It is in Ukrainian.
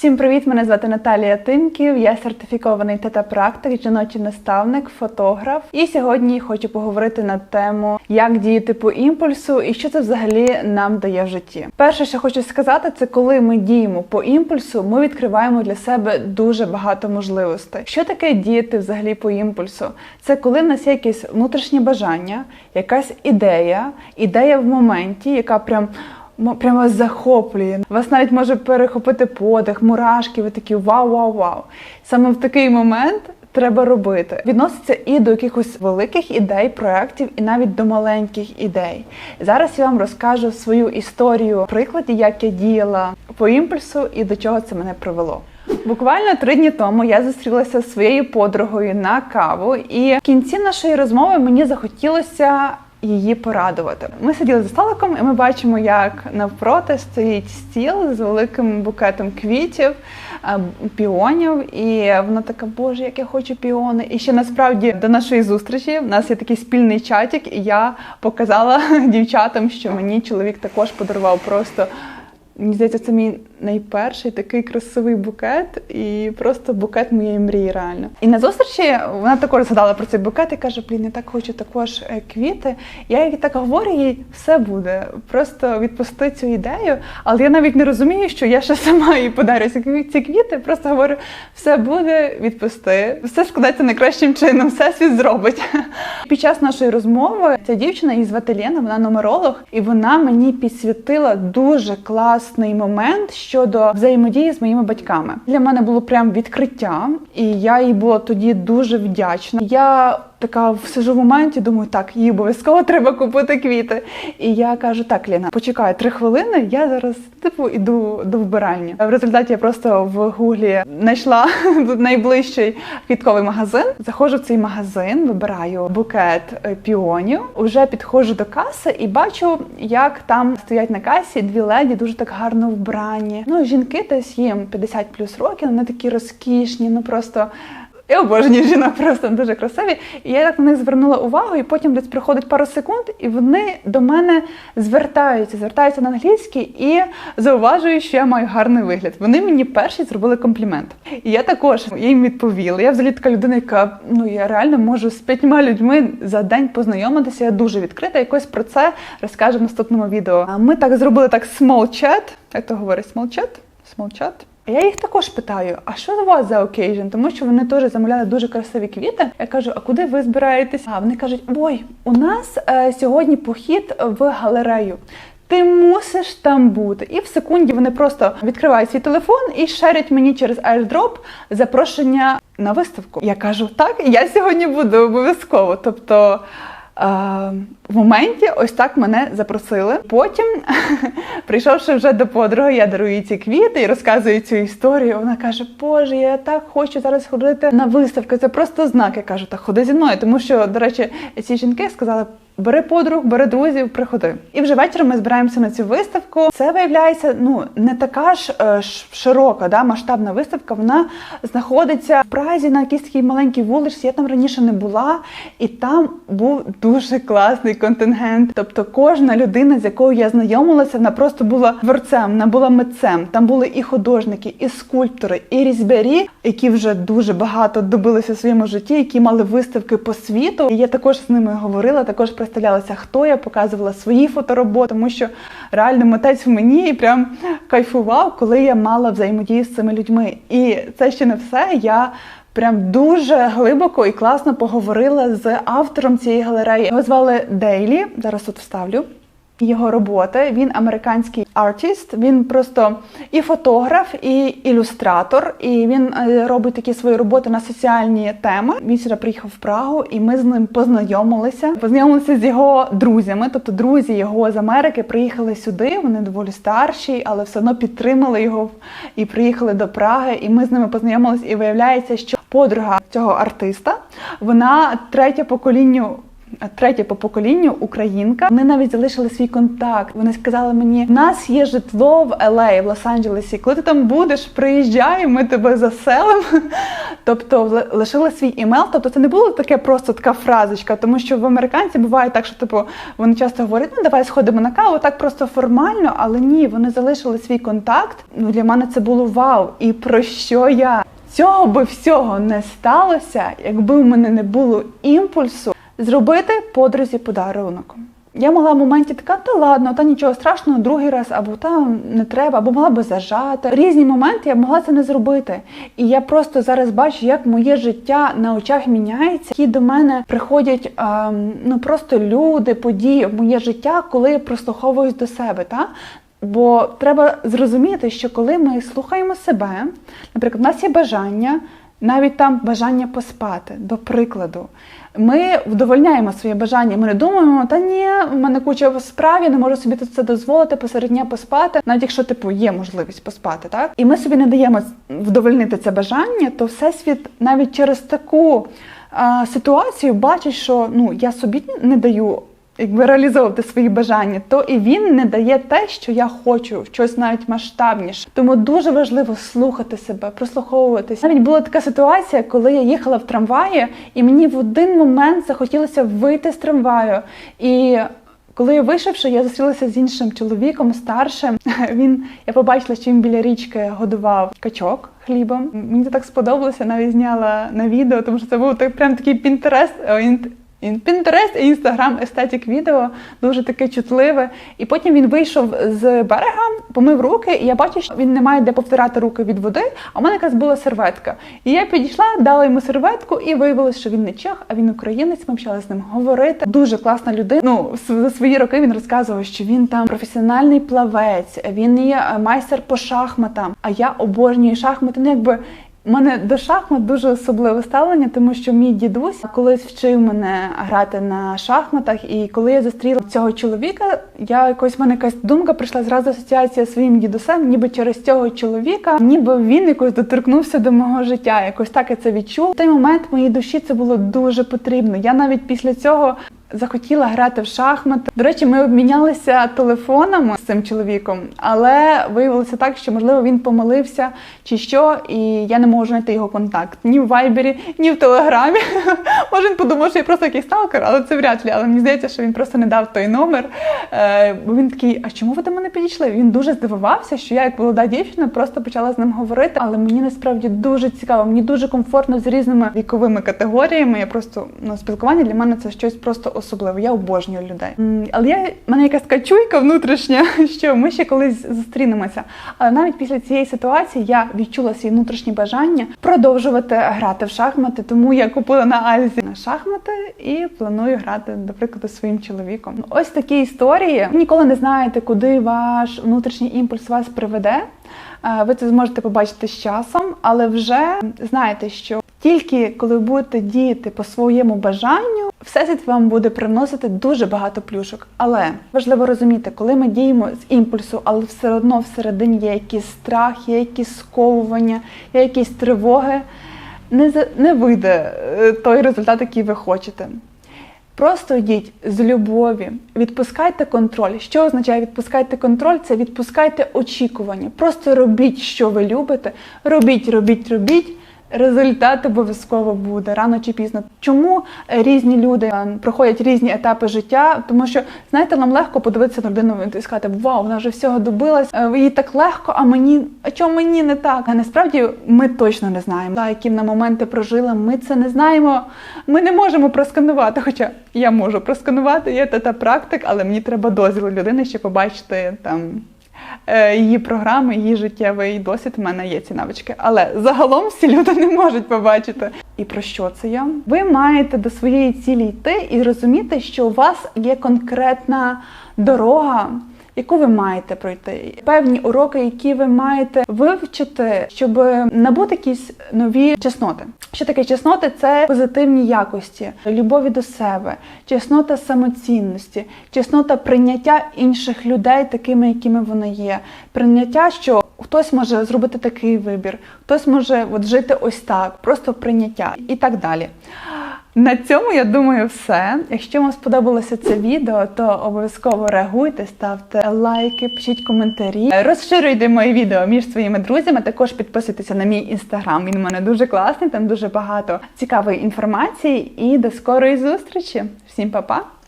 Всім привіт! Мене звати Наталія Тимків. Я сертифікований тета-практик, жіночий наставник, фотограф. І сьогодні хочу поговорити на тему, як діяти по імпульсу і що це взагалі нам дає в житті. Перше, що хочу сказати, це коли ми діємо по імпульсу, ми відкриваємо для себе дуже багато можливостей. Що таке діяти взагалі по імпульсу? Це коли в нас є якесь внутрішнє бажання, якась ідея, ідея в моменті, яка прям. Мо- Прямо захоплює. Вас навіть може перехопити подих, мурашки, ви такі вау, вау, вау. Саме в такий момент треба робити. Відноситься і до якихось великих ідей, проєктів, і навіть до маленьких ідей. Зараз я вам розкажу свою історію прикладі, як я діяла по імпульсу і до чого це мене привело. Буквально три дні тому я зустрілася зі своєю подругою на каву, і в кінці нашої розмови мені захотілося її порадувати. Ми сиділи за столиком, і ми бачимо, як навпроти стоїть стіл з великим букетом квітів, е, піонів. І вона така, боже, як я хочу піони. І ще насправді до нашої зустрічі в нас є такий спільний чатик, і я показала дівчатам, що мені чоловік також подарував просто. Мені здається, це мій найперший такий красивий букет, і просто букет моєї мрії, реально. І на зустрічі вона також згадала про цей букет і каже: Блін, я так хочу також е, квіти. Я їй так говорю, їй все буде. Просто відпусти цю ідею. Але я навіть не розумію, що я ще сама їй подарю ці квіти. Просто говорю, все буде, відпусти, все складеться найкращим чином, все світ зробить. Під час нашої розмови ця дівчина її звати Лена, вона нумеролог, і вона мені підсвітила дуже класний момент щодо взаємодії з моїми батьками. Для мене було прям відкриття, і я їй була тоді дуже вдячна. Я така сижу в моменті, думаю, так, їй обов'язково треба купити квіти. І я кажу: так, Ліна, почекай три хвилини, я зараз типу іду до вбиральні. В результаті я просто в гуглі знайшла найближчий квітковий магазин. Заходжу в цей магазин, вибираю букет е, піонів. Уже підходжу до каси і бачу, як там стоять на касі дві леді, дуже так гарно вбрані. Ну, жінки десь їм 50 плюс років, вони такі розкішні, ну просто. Я обожнюю жінок, просто дуже красиві. І я так на них звернула увагу, і потім десь проходить пару секунд, і вони до мене звертаються, звертаються на англійський і зауважують, що я маю гарний вигляд. Вони мені перші зробили комплімент. І я також їм відповіла. Я взагалі така людина, яка ну я реально можу з п'ятьма людьми за день познайомитися. Я дуже відкрита. Якось про це розкажу в наступному відео. А ми так зробили так small chat. Як то говорить small chat? Small chat. Я їх також питаю, а що у вас за occasion? Тому що вони теж замовляли дуже красиві квіти. Я кажу, а куди ви збираєтесь? А вони кажуть: ой, у нас е, сьогодні похід в галерею. Ти мусиш там бути. І в секунді вони просто відкривають свій телефон і шерять мені через airdrop запрошення на виставку. Я кажу, так, я сьогодні буду обов'язково. Тобто. Е, в моменті ось так мене запросили. Потім, прийшовши вже до подруги, я дарую їй ці квіти і розказую цю історію. Вона каже: Боже, я так хочу зараз ходити на виставку. Це просто знак. Я кажу, так ходи зі мною. Тому що, до речі, ці жінки сказали. Бери подруг, бери друзів, приходи. І вже вечором ми збираємося на цю виставку. Це виявляється, ну не така ж е, широка, да, масштабна виставка. Вона знаходиться в Празі на якійсь такій маленькій вулиці. Я там раніше не була, і там був дуже класний контингент. Тобто, кожна людина, з якою я знайомилася, вона просто була творцем, вона була митцем. Там були і художники, і скульптори, і різьбярі, які вже дуже багато добилися в своєму житті, які мали виставки по світу. І я також з ними говорила, також представлялася, хто я, показувала свої фотороботи, тому що реально митець в мені прям кайфував, коли я мала взаємодію з цими людьми. І це ще не все. Я Прям дуже глибоко і класно поговорила з автором цієї галереї. Його звали Дейлі. Зараз тут вставлю його роботи. Він американський артист. Він просто і фотограф, і ілюстратор. І він е, робить такі свої роботи на соціальні теми. Він сюди приїхав в Прагу, і ми з ним познайомилися. Познайомилися з його друзями. Тобто, друзі його з Америки приїхали сюди. Вони доволі старші, але все одно підтримали його і приїхали до Праги. І ми з ними познайомилися. І виявляється, що подруга цього артиста вона третє покоління третя по поколінню українка. Вони навіть залишили свій контакт. Вони сказали мені: у нас є житло в LA, в Лос-Анджелесі. Коли ти там будеш, приїжджай, ми тебе заселимо. Тобто л- лишили свій імейл. Тобто це не було таке просто така фразочка, тому що в американців буває так, що типу вони часто говорять, ну давай сходимо на каву, так просто формально, але ні, вони залишили свій контакт. Ну для мене це було вау. І про що я? Цього би всього не сталося, якби в мене не було імпульсу зробити подрузі подарунок. Я могла в моменті така, та ладно, та нічого страшного, другий раз, або та не треба, або могла би зажати. Різні моменти я могла це не зробити. І я просто зараз бачу, як моє життя на очах міняється. Які до мене приходять ем, ну просто люди, події в моє життя, коли я прослуховуюсь до себе. Та? Бо треба зрозуміти, що коли ми слухаємо себе, наприклад, у нас є бажання, навіть там бажання поспати, до прикладу. Ми вдовольняємо своє бажання. Ми не думаємо, та ні, в мене куча справ, я не можу собі це дозволити посеред дня поспати, навіть якщо типу є можливість поспати, так і ми собі не даємо вдовольнити це бажання, то всесвіт навіть через таку ситуацію бачить, що ну я собі не даю якби реалізовувати свої бажання, то і він не дає те, що я хочу, щось навіть масштабніше. Тому дуже важливо слухати себе, прослуховуватись. Навіть була така ситуація, коли я їхала в трамваї, і мені в один момент захотілося вийти з трамваю. І коли я вийшовши, я зустрілася з іншим чоловіком старшим. Він я побачила, що він біля річки годував качок хлібом. Мені це так сподобалося, навіть зняла на відео, тому що це був так прям такий пінтерест. Пінтерест і інстаграм естетик відео дуже таке чутливе. І потім він вийшов з берега, помив руки, і я бачу, що він не має де повтирати руки від води. А в мене якраз була серветка. І я підійшла, дала йому серветку, і виявилось, що він не чех, а він українець. Ми почали з ним говорити. Дуже класна людина. Ну за свої роки він розказував, що він там професіональний плавець, він є майстер по шахматам. А я обожнюю шахмати. Ну якби. Мене до шахмат дуже особливе ставлення, тому що мій дідусь колись вчив мене грати на шахматах. І коли я зустріла цього чоловіка, я якось в мене якась думка прийшла зразу асоціація своїм дідусем, ніби через цього чоловіка, ніби він якось доторкнувся до мого життя. Якось так я це відчув. В той момент моїй душі це було дуже потрібно. Я навіть після цього. Захотіла грати в шахмати. До речі, ми обмінялися телефонами з цим чоловіком, але виявилося так, що можливо він помилився чи що, і я не можу знайти його контакт ні в вайбері, ні в телеграмі. Може, він подумав, що я просто якийсь сталкер, але це вряд ли. Але мені здається, що він просто не дав той номер. Е, Бо він такий: а чому ви до мене підійшли? Він дуже здивувався, що я, як молода дівчина, просто почала з ним говорити. Але мені насправді дуже цікаво, мені дуже комфортно з різними віковими категоріями. Я просто ну, спілкування для мене це щось просто особливо. Я обожнюю людей. Але я в мене якась така чуйка внутрішня, що ми ще колись зустрінемося. Але навіть після цієї ситуації я відчула свої внутрішні бажання продовжувати грати в шахмати. Тому я купила на Альзі на шахмати і планую грати, до прикладу, своїм чоловіком. Ось такі історії. Ніколи не знаєте, куди ваш внутрішній імпульс вас приведе. Е, Ви це зможете побачити з часом, але вже знаєте, що тільки коли будете діяти по своєму бажанню, всесвіт вам буде приносити дуже багато плюшок. Але важливо розуміти, коли ми діємо з імпульсу, але все одно всередині є якийсь страх, є якісь сковування, є якісь тривоги, не, за- не вийде е, той результат, який ви хочете. Просто йдіть з любові, відпускайте контроль. Що означає відпускайте контроль? Це відпускайте очікування. Просто робіть, що ви любите. Робіть, робіть, робіть. Результат обов'язково буде рано чи пізно. Чому е, різні люди е, проходять різні етапи життя? Тому що знаєте, нам легко подивитися на людину і сказати, вау, вона вже всього добилась, е, їй так легко, а мені а чому мені не так? А насправді ми точно не знаємо, та, які на моменти прожила. Ми це не знаємо. Ми не можемо просканувати. Хоча я можу просканувати, є та практик, але мені треба дозвіл людини, щоб побачити там її програми, її життєвий досвід. У мене є ці навички. Але загалом всі люди не можуть побачити. І про що це я? Ви маєте до своєї цілі йти і розуміти, що у вас є конкретна дорога. Яку ви маєте пройти, певні уроки, які ви маєте вивчити, щоб набути якісь нові чесноти. Що таке чесноти? Це позитивні якості, любові до себе, чеснота самоцінності, чеснота прийняття інших людей такими, якими вони є. Прийняття, що хтось може зробити такий вибір, хтось може от жити ось так, просто прийняття і так далі. На цьому я думаю, все. Якщо вам сподобалося це відео, то обов'язково реагуйте, ставте лайки, пишіть коментарі, розширюйте моє відео між своїми друзями. Також підписуйтеся на мій інстаграм. Він у мене дуже класний, там дуже багато цікавої інформації. І до скорої зустрічі. Всім па-па!